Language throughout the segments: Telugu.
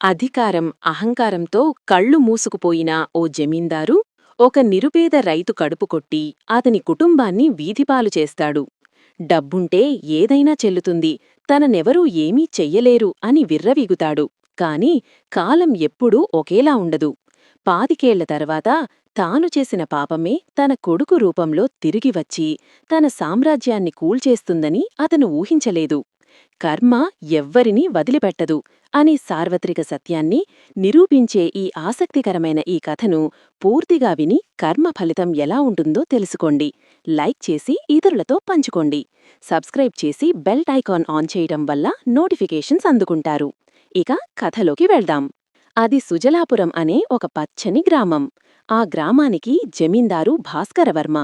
అధికారం అహంకారంతో కళ్ళు మూసుకుపోయిన ఓ జమీందారు ఒక నిరుపేద రైతు కడుపు కొట్టి అతని కుటుంబాన్ని వీధిపాలు చేస్తాడు. డబ్బుంటే ఏదైనా చెల్లుతుంది తననెవరూ ఏమీ చెయ్యలేరు అని విర్రవీగుతాడు. కాని కాలం ఎప్పుడూ ఒకేలా ఉండదు. పాతికేళ్ళ తర్వాత తాను చేసిన పాపమే తన కొడుకు రూపంలో తిరిగివచ్చి తన సామ్రాజ్యాన్ని కూల్చేస్తుందని అతను ఊహించలేదు. కర్మ ఎవ్వరినీ వదిలిపెట్టదు అనే సార్వత్రిక సత్యాన్ని నిరూపించే ఈ ఆసక్తికరమైన ఈ కథను పూర్తిగా విని కర్మ ఫలితం ఎలా ఉంటుందో తెలుసుకోండి. లైక్ చేసి ఇతరులతో పంచుకోండి. సబ్స్క్రైబ్ చేసి బెల్ట్ ఐకాన్ ఆన్ చేయడం వల్ల నోటిఫికేషన్స్ అందుకుంటారు. ఇక కథలోకి వెళ్దాం. అది సుజలాపురం అనే ఒక పచ్చని గ్రామం. ఆ గ్రామానికి జమీందారు భాస్కరవర్మ.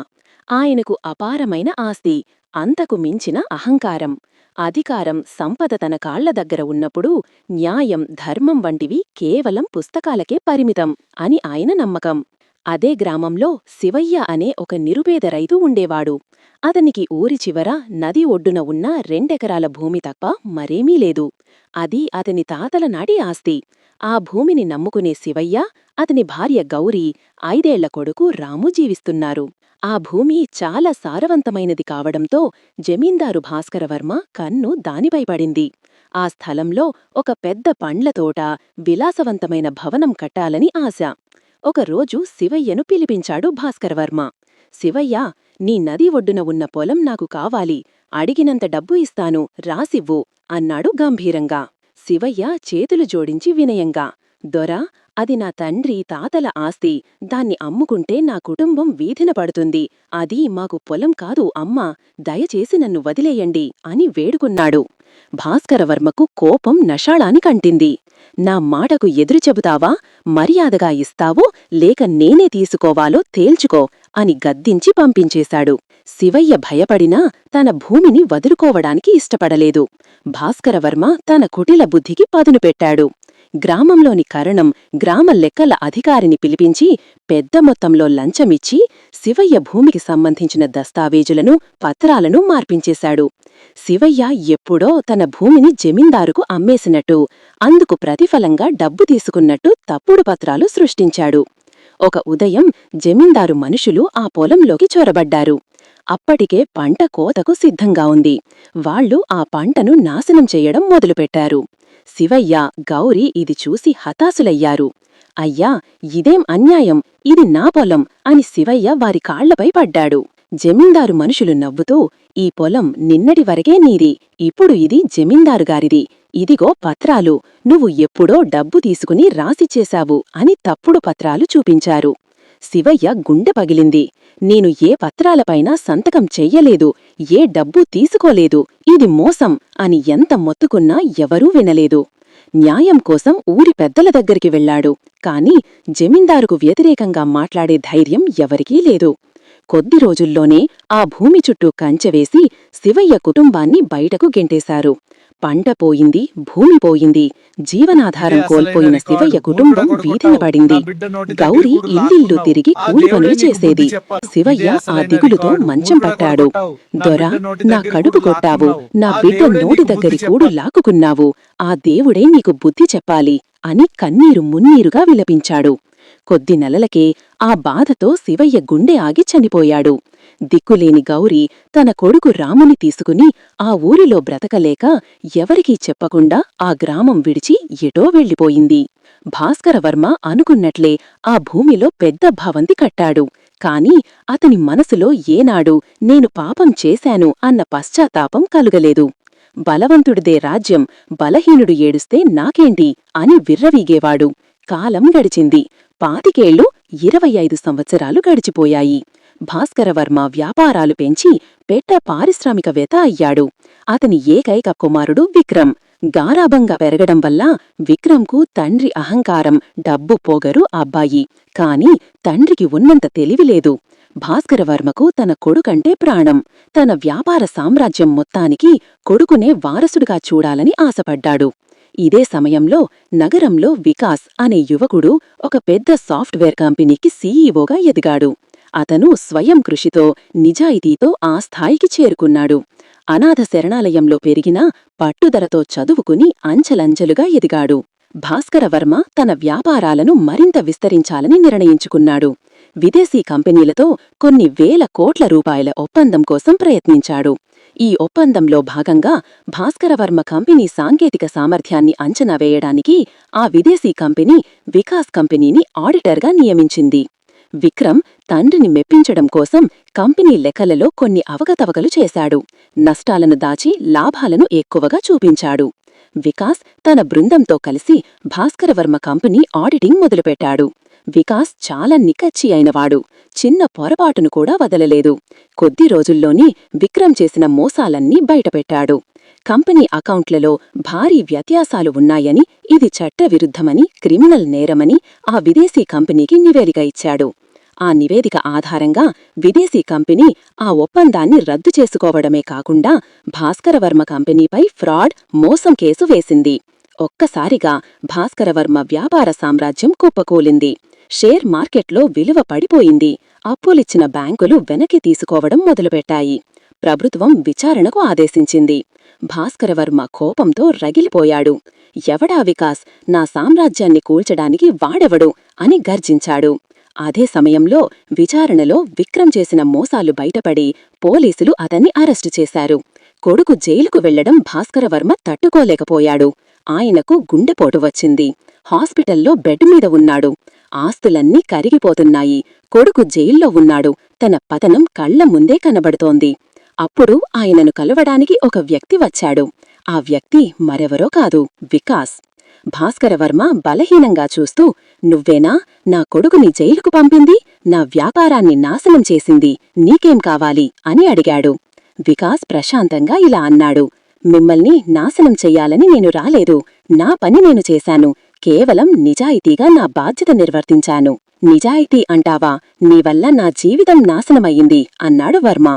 ఆయనకు అపారమైన ఆస్తి. అంతకు మించిన అహంకారం. అధికారం సంపద తన కాళ్ళ దగ్గర ఉన్నప్పుడు న్యాయం ధర్మం వంటివి కేవలం పుస్తకాలకే పరిమితం అని ఆయన నమ్మకం. అదే గ్రామంలో శివయ్య అనే ఒక నిరుపేద రైతు ఉండేవాడు. అతనికి ఊరి చివర నది ఒడ్డున ఉన్న రెండెకరాల భూమి తప్ప మరేమీ లేదు. అది అతని తాతల నాటి ఆస్తి. ఆ భూమిని నమ్ముకునే శివయ్య అతని భార్య గౌరీ ఐదేళ్ళ కొడుకు రాము జీవిస్తున్నారు. ఆ భూమి చాలా సారవంతమైనది కావడంతో జమీందారు భాస్కరవర్మ కన్ను దానిపై పడింది. ఆ స్థలంలో ఒక పెద్ద పండ్ల తోట విలాసవంతమైన భవనం కట్టాలని ఆశ. ఒకరోజు శివయ్యను పిలిపించాడు భాస్కరవర్మ శివయ్య నీ నది ఒడ్డున ఉన్న పొలం నాకు కావాలి అడిగినంత డబ్బు ఇస్తాను రాసివ్వు అన్నాడు గంభీరంగా. శివయ్య చేతులు జోడించి వినయంగా దొరా అది నా తండ్రి తాతల ఆస్తి దాన్ని అమ్ముకుంటే నా కుటుంబం వీధిన పడుతుంది అది మాకు పొలం కాదు అమ్మా దయచేసి నన్ను వదిలేయండి అని వేడుకున్నాడు. భాస్కరవర్మకు కోపం నషాళాని కంటింది. నా మాటకు ఎదురు చెబుతావా? మర్యాదగా ఇస్తావో? లేక నేనే తీసుకోవాలో తేల్చుకో అని గద్దించి పంపించేశాడు. శివయ్య భయపడినా తన భూమిని వదులుకోవడానికి ఇష్టపడలేదు. భాస్కరవర్మ తన కుటిల బుద్ధికి పదును పెట్టాడు గ్రామంలోని కరణం గ్రామ లెక్కల అధికారిని పిలిపించి పెద్ద మొత్తంలో లంచమిచ్చి శివయ్య భూమికి సంబంధించిన దస్తావేజులను పత్రాలను మార్పించేశాడు. శివయ్య ఎప్పుడో తన భూమిని జమీందారుకు అమ్మేసినట్టు అందుకు ప్రతిఫలంగా డబ్బు తీసుకున్నట్టు తప్పుడు పత్రాలు సృష్టించాడు. ఒక ఉదయం జమీందారు మనుషులు ఆ పొలంలోకి చొరబడ్డారు. అప్పటికే పంట కోతకు సిద్ధంగా ఉంది. వాళ్ళు ఆ పంటను నాశనం చెయ్యడం మొదలుపెట్టారు. శివయ్య గౌరీ ఇది చూసి హతాశులయ్యారు. అయ్యా ఇదేం అన్యాయం? ఇది నా పొలం అని శివయ్య వారి కాళ్ళపై పడ్డాడు. జమీందారు మనుషులు నవ్వుతూ ఈ పొలం నిన్నటి వరకే నీది ఇప్పుడు ఇది జమీందారుగారిది. ఇదిగో పత్రాలు నువ్వు ఎప్పుడో డబ్బు తీసుకుని రాసిచ్చేశావు అని తప్పుడు పత్రాలు చూపించారు. శివయ్య గుండె పగిలింది. నేను ఏ పత్రాలపైనా సంతకం చెయ్యలేదు ఏ డబ్బు తీసుకోలేదు ఇది మోసం అని ఎంత మొత్తుకున్నా ఎవరూ వినలేదు. న్యాయం కోసం ఊరి పెద్దల దగ్గరికి వెళ్ళాడు కాని జమీందారుకు వ్యతిరేకంగా మాట్లాడే ధైర్యం ఎవరికీ లేదు. కొద్ది రోజుల్లోనే ఆ భూమి చుట్టూ కంచెవేసి శివయ్య కుటుంబాన్ని బయటకు గెంటేశారు. పంట పోయింది భూమి పోయింది. జీవనాధారం కోల్పోయిన శివయ్య కుటుంబం వీధిన పడింది. గౌరీ ఇల్లిల్లు తిరిగి కూలి పనులు చేసేది. శివయ్య ఆ దిగులుతో మంచం పట్టాడు. దొర నా కడుపు కొట్టావు. నా బిడ్డ నోటి దగ్గరి కూడు లాక్కున్నావు. ఆ దేవుడే నీకు బుద్ధి చెప్పాలి అని కన్నీరు మున్నీరుగా విలపించాడు. కొద్ది నెలలకే ఆ బాధతో శివయ్య గుండె ఆగి చనిపోయాడు. దిక్కులేని గౌరి తన కొడుకు రాముని తీసుకుని ఆ ఊరిలో బ్రతకలేక ఎవరికీ చెప్పకుండా ఆ గ్రామం విడిచి ఎటో వెళ్ళిపోయింది. భాస్కరవర్మ అనుకున్నట్లే ఆ భూమిలో పెద్ద భవంతి కట్టాడు. కాని అతని మనసులో ఏనాడు నేను పాపం చేశాను అన్న పశ్చాత్తాపం కలుగలేదు. బలవంతుడిదే రాజ్యం బలహీనుడు ఏడుస్తే నాకేంటి అని విర్రవీగేవాడు. కాలం గడిచింది. పాతికేళ్ళు ఇరవై ఐదు సంవత్సరాలు గడిచిపోయాయి. భాస్కరవర్మ వ్యాపారాలు పెంచి పెట్ట పారిశ్రామికవేత్త అయ్యాడు. అతని ఏకైక కుమారుడు విక్రమ్. గారాభంగా పెరగడం వల్ల విక్రమ్కు తండ్రి అహంకారం డబ్బు పోగరు అబ్బాయి. కాని తండ్రికి ఉన్నంత తెలివిలేదు భాస్కరవర్మకు తన కొడుకంటే ప్రాణం. తన వ్యాపార సామ్రాజ్యం మొత్తానికి కొడుకునే వారసుడుగా చూడాలని ఆశపడ్డాడు. ఇదే సమయంలో నగరంలో వికాస్ అనే యువకుడు ఒక పెద్ద సాఫ్ట్వేర్ కంపెనీకి సీఈఓగా ఎదిగాడు. అతను స్వయం కృషితో నిజాయితీతో ఆ స్థాయికి చేరుకున్నాడు. అనాథ శరణాలయంలో పెరిగినా పట్టుదలతో చదువుకుని అంచెలంచెలుగా ఎదిగాడు. భాస్కరవర్మ తన వ్యాపారాలను మరింత విస్తరించాలని నిర్ణయించుకున్నాడు. విదేశీ కంపెనీలతో కొన్ని వేల కోట్ల రూపాయల ఒప్పందం కోసం ప్రయత్నించాడు. ఈ ఒప్పందంలో భాగంగా భాస్కరవర్మ కంపెనీ సాంకేతిక సామర్థ్యాన్ని అంచనా వేయడానికి ఆ విదేశీ కంపెనీ వికాస్ కంపెనీని ఆడిటర్గా నియమించింది. విక్రమ్ తండ్రిని మెప్పించడం కోసం కంపెనీ లెక్కలలో కొన్ని అవకతవకలు చేశాడు. నష్టాలను దాచి లాభాలను ఎక్కువగా చూపించాడు. వికాస్ తన బృందంతో కలిసి భాస్కరవర్మ కంపెనీ ఆడిటింగ్ మొదలుపెట్టాడు. వికాస్ చాలా నికచ్చి అయినవాడు. చిన్న పొరపాటును కూడా వదలలేదు. కొద్ది రోజుల్లోనే విక్రమ్ చేసిన మోసాలన్నీ బయటపెట్టాడు. కంపెనీ అకౌంట్లలో భారీ వ్యత్యాసాలు ఉన్నాయని ఇది చట్టవిరుద్ధమని క్రిమినల్ నేరమని ఆ విదేశీ కంపెనీకి నివేదిక ఇచ్చాడు. ఆ నివేదిక ఆధారంగా విదేశీ కంపెనీ ఆ ఒప్పందాన్ని రద్దు చేసుకోవడమే కాకుండా భాస్కరవర్మ కంపెనీపై ఫ్రాడ్ మోసం కేసు వేసింది. ఒక్కసారిగా భాస్కరవర్మ వ్యాపార సామ్రాజ్యం కుప్పకూలింది. షేర్ మార్కెట్లో విలువ పడిపోయింది. అప్పులిచ్చిన బ్యాంకులు వెనక్కి తీసుకోవడం మొదలుపెట్టాయి. ప్రభుత్వం విచారణకు ఆదేశించింది. భాస్కరవర్మ కోపంతో రగిలిపోయాడు. ఎవడా వికాస్? నా సామ్రాజ్యాన్ని కూల్చడానికి వాడెవడు? అని గర్జించాడు. అదే సమయంలో విచారణలో విక్రమ్ చేసిన మోసాలు బయటపడి పోలీసులు అతన్ని అరెస్టు చేశారు. కొడుకు జైలుకు వెళ్ళడం భాస్కరవర్మ తట్టుకోలేకపోయాడు. ఆయనకు గుండెపోటు వచ్చింది. హాస్పిటల్లో బెడ్ మీద ఉన్నాడు. ఆస్తులన్నీ కరిగిపోతున్నాయి. కొడుకు జైల్లో ఉన్నాడు. తన పతనం కళ్ళ ముందే కనబడుతోంది. అప్పుడు ఆయనను కలవడానికి ఒక వ్యక్తి వచ్చాడు. ఆ వ్యక్తి మరెవరో కాదు. వికాస్. భాస్కరవర్మ బలహీనంగా చూస్తూ నువ్వేనా? నా కొడుకుని జైలుకు పంపింది? నా వ్యాపారాన్ని నాశనం చేసింది. నీకేం కావాలి? అని అడిగాడు. వికాస్ ప్రశాంతంగా ఇలా అన్నాడు. మిమ్మల్ని నాశనం చెయ్యాలని నేను రాలేదు. నా పని నేను చేశాను. కేవలం నిజాయితీగా నా బాధ్యత నిర్వర్తించాను. నిజాయితీ అంటావా? నీవల్ల నా జీవితం నాశనమయ్యింది అన్నాడు వర్మ.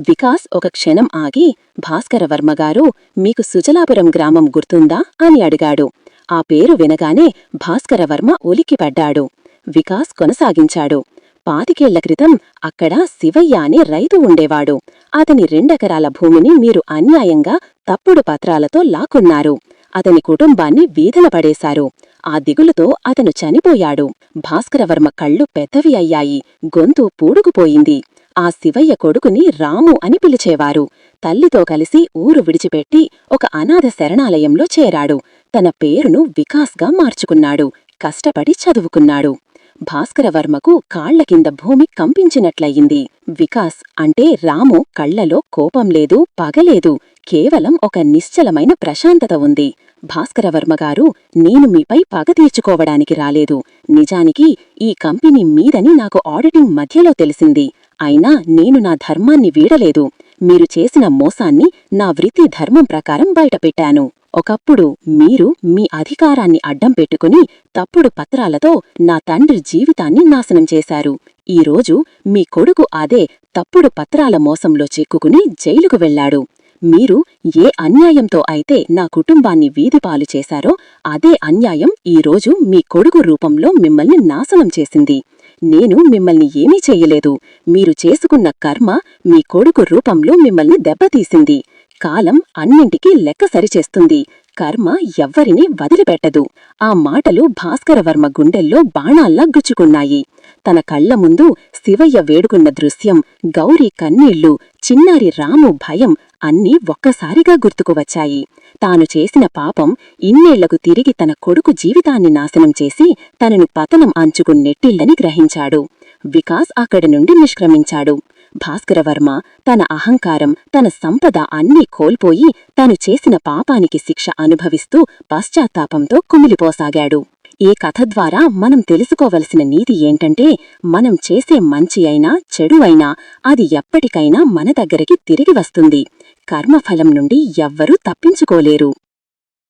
వికాస్ ఒక క్షణం ఆగి భాస్కరవర్మగారు మీకు సుజలాపురం గ్రామం గుర్తుందా? అని అడిగాడు. ఆ పేరు వినగానే భాస్కరవర్మ ఉలిక్కిపడ్డాడు. వికాస్ కొనసాగించాడు. పాతికేళ్ళ క్రితం అక్కడ శివయ్య అనే రైతు ఉండేవాడు. అతని రెండెకరాల భూమిని మీరు అన్యాయంగా తప్పుడు పత్రాలతో లాక్కున్నారు. అతని కుటుంబాన్ని వీధన పడేశారు. ఆ దిగులుతో అతను చనిపోయాడు. భాస్కరవర్మ కళ్ళు పెద్దవి అయ్యాయి. గొంతు పూడుకుపోయింది. ఆ శివయ్య కొడుకుని రాము అని పిలిచేవారు. తల్లితో కలిసి ఊరు విడిచిపెట్టి ఒక అనాథ శరణాలయంలో చేరాడు. తన పేరును వికాస్గా మార్చుకున్నాడు. కష్టపడి చదువుకున్నాడు. భాస్కరవర్మకు కాళ్ళ కింద భూమి కంపించినట్లయింది. వికాస్ అంటే రాము కళ్ళలో కోపం లేదు పగలేదు కేవలం ఒక నిశ్చలమైన ప్రశాంతత ఉంది. భాస్కరవర్మగారు నేను మీపై పగ తీర్చుకోవడానికి రాలేదు. నిజానికి ఈ కంపెనీ మీదని నాకు ఆడిటింగ్ మధ్యలో తెలిసింది. అయినా నేను నా ధర్మాన్ని వీడలేదు. మీరు చేసిన మోసాన్ని నా వృత్తి ధర్మం ప్రకారం బయటపెట్టాను. ఒకప్పుడు మీరు మీ అధికారాన్ని అడ్డం పెట్టుకుని తప్పుడు పత్రాలతో నా తండ్రి జీవితాన్ని నాశనం చేశారు. ఈరోజు మీ కొడుకు అదే తప్పుడు పత్రాల మోసంలో చిక్కుకుని జైలుకు వెళ్ళాడు మీరు ఏ అన్యాయంతో అయితే నా కుటుంబాన్ని వీధిపాలు చేశారో అదే అన్యాయం ఈరోజు మీ కొడుకు రూపంలో మిమ్మల్ని నాశనం చేసింది. నేను మిమ్మల్ని ఏమీ చెయ్యలేదు మీరు చేసుకున్న కర్మ మీ కొడుకు రూపంలో మిమ్మల్ని దెబ్బతీసింది. కాలం అన్నింటికీ లెక్క సరిచేస్తుంది. కర్మ ఎవ్వరినీ వదిలిపెట్టదు. ఆ మాటలు భాస్కరవర్మ గుండెల్లో బాణాల్లా గుచ్చుకున్నాయి. తన కళ్ళ ముందు శివయ్య వేడుకున్న దృశ్యం గౌరీ కన్నీళ్ళు చిన్నారి రాము భయం అన్నీ ఒక్కసారిగా గుర్తుకువచ్చాయి తాను చేసిన పాపం ఇన్నేళ్ళకు తిరిగి తన కొడుకు జీవితాన్ని నాశనం చేసి తనను పతనం అంచుకు నెట్టిల్లని గ్రహించాడు. వికాస్ అక్కడి నుండి నిష్క్రమించాడు. భాస్కరవర్మ తన అహంకారం తన సంపద అన్నీ కోల్పోయి తను చేసిన పాపానికి శిక్ష అనుభవిస్తూ పశ్చాత్తాపంతో కుమిలిపోసాగాడు. ఈ కథ ద్వారా మనం తెలుసుకోవలసిన నీతి ఏంటంటే మనం చేసే మంచి అయినా చెడు అయినా అది ఎప్పటికైనా మన దగ్గరికి తిరిగి వస్తుంది. కర్మఫలం నుండి ఎవ్వరూ తప్పించుకోలేరు.